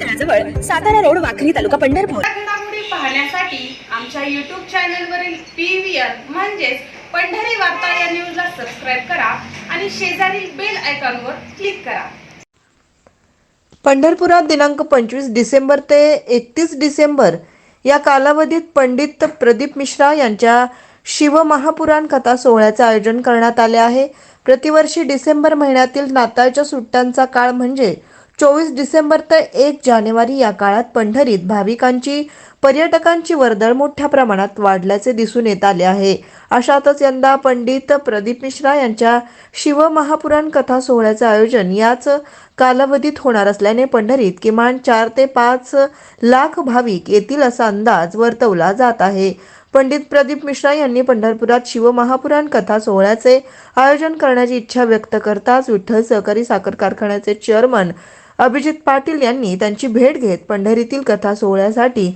तळाजवळ Satara road Wakhari तालुका पंढरपूर. पाहण्यासाठी आमच्या YouTube चॅनलवरील पी व्ही आर म्हणजेच पंढरी वार्ता या न्यूजला सबस्क्राईब करा आणि शेजारील बेल आयकॉनवर क्लिक करा. पंढरपुरात दिनांक पंचवीस डिसेंबर ते एकतीस डिसेंबर या कालावधीत पंडित प्रदीप मिश्रा यांच्या शिवमहापुराण कथा सोहळ्याचे आयोजन करण्यात आले आहे. प्रतिवर्षी डिसेंबर महिन्यातील नाताळच्या सुट्ट्यांचा काळ म्हणजे चोवीस डिसेंबर ते एक जानेवारी या काळात पंढरीत भाविकांची पर्यटकांची वर्दळ मोठ्या प्रमाणात वाढल्याचे दिसून येत आले आहे. अशातच यंदा पंडित प्रदीप मिश्रा यांच्या शिवमहापुराण कथा सोहळ्याचे आयोजन याच कालावधीत होणार असल्याने पंढरीत किमान चार ते पाच लाख भाविक येतील असा अंदाज वर्तवला जात आहे. पंडित प्रदीप मिश्रा यांनी पंढरपुरात शिवमहापुराण कथा सोहळ्याचे आयोजन करण्याची इच्छा व्यक्त करताच विठ्ठल सहकारी साखर कारखान्याचे चेअरमन अभिजित पाटील यांनी त्यांची भेट घेत पंढरीतील कथा सोहळ्यासाठी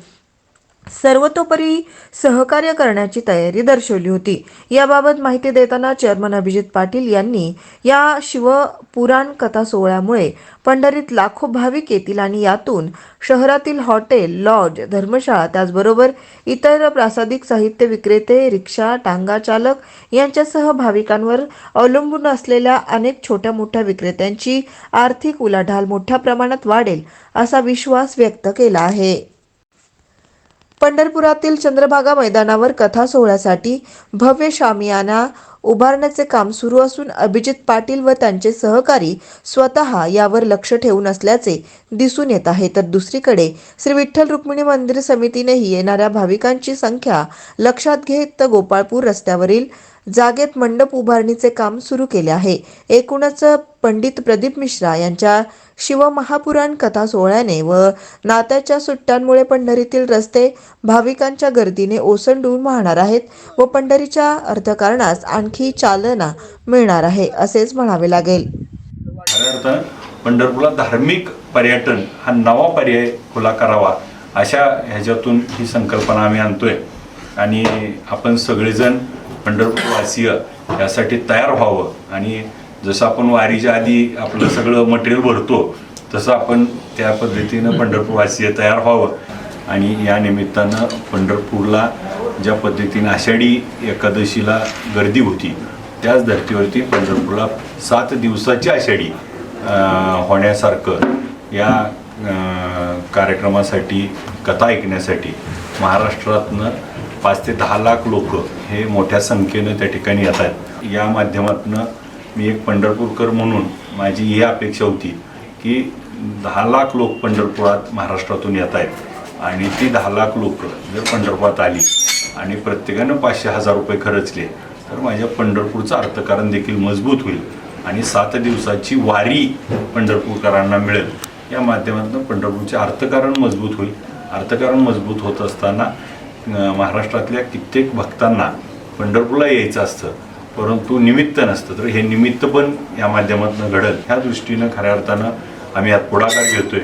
सर्वतोपरी सहकार्य करण्याची तयारी दर्शवली होती. याबाबत माहिती देताना चेअरमन अभिजित पाटील यांनी या शिवपुराण कथा सोहळ्यामुळे पंढरीत लाखो भाविक येतील आणि यातून शहरातील हॉटेल लॉज धर्मशाळा त्याचबरोबर इतर प्रासादिक साहित्य विक्रेते रिक्षा टांगा चालक यांच्यासह भाविकांवर अवलंबून असलेल्या अनेक छोट्या मोठ्या विक्रेत्यांची आर्थिक उलाढाल मोठ्या प्रमाणात वाढेल असा विश्वास व्यक्त केला आहे. पंढरपुरातील चंद्रभागा मैदानावर कथा सोहळ्यासाठी भव्य शामियाना उभारण्याचे काम सुरू असून अभिजित पाटील व त्यांचे सहकारी स्वतः यावर लक्ष ठेवून असल्याचे दिसून येत आहे. तर दुसरीकडे श्री विठ्ठल रुक्मिणी मंदिर समितीनेही येणाऱ्या भाविकांची संख्या लक्षात घेत गोपाळपूर रस्त्यावरील जागेत मंडप उभारणीचे काम सुरू केले आहे. एकूणच पंडित प्रदीप मिश्रा यांच्या शिवमहापुराण कथा सोहळ्याने व नात्याच्या सुट्ट्यांमुळे पंढरीतील रस्ते भाविकांच्या गर्दीने ओसंडून वाहणार आहेत व पंढरीच्या अर्थकारणास आणखी चालना मिळणार आहे असेच म्हणावे लागेल. पंढरपूरला धार्मिक पर्यटन हा नवा पर्याय खुला करावा अशा ह्याच्यातून ही संकल्पना आम्ही आणतोय. आणि आपण सगळेजण पंढरपूरवासीय यासाठी तयार व्हावं. आणि जसं आपण वारीच्या आधी आपलं सगळं मटेरियल भरतो तसं आपण त्या पद्धतीनं पंढरपूरवासीय तयार व्हावं. आणि या निमित्तानं पंढरपूरला ज्या पद्धतीनं आषाढी एकादशीला गर्दी होती त्याच धर्तीवरती पंढरपूरला सात दिवसाची आषाढी होण्यासारखं या कार्यक्रमासाठी कथा ऐकण्यासाठी महाराष्ट्रातनं पाच ते दहा लाख लोक हे मोठ्या संख्येनं त्या ठिकाणी येत आहेत. या माध्यमातनं मी एक पंढरपूरकर म्हणून माझी ही अपेक्षा होती की दहा लाख लोक पंढरपुरात महाराष्ट्रातून येत आहेत आणि ती दहा लाख लोक जर पंढरपुरात आली आणि प्रत्येकानं पाचशे हजार रुपये खर्चले तर माझ्या पंढरपूरचं अर्थकारण देखील मजबूत होईल आणि सात दिवसाची वारी पंढरपूरकरांना मिळेल. या माध्यमातून पंढरपूरचे अर्थकारण मजबूत होईल. अर्थकारण मजबूत होत असताना महाराष्ट्रातल्या कित्येक भक्तांना पंढरपूरला यायचं असतं परंतु निमित्त नसतं. तर हे निमित्त पण या माध्यमातून घडल. ह्या दृष्टीनं खऱ्या अर्थानं आम्ही यात पुढाकार घेतोय.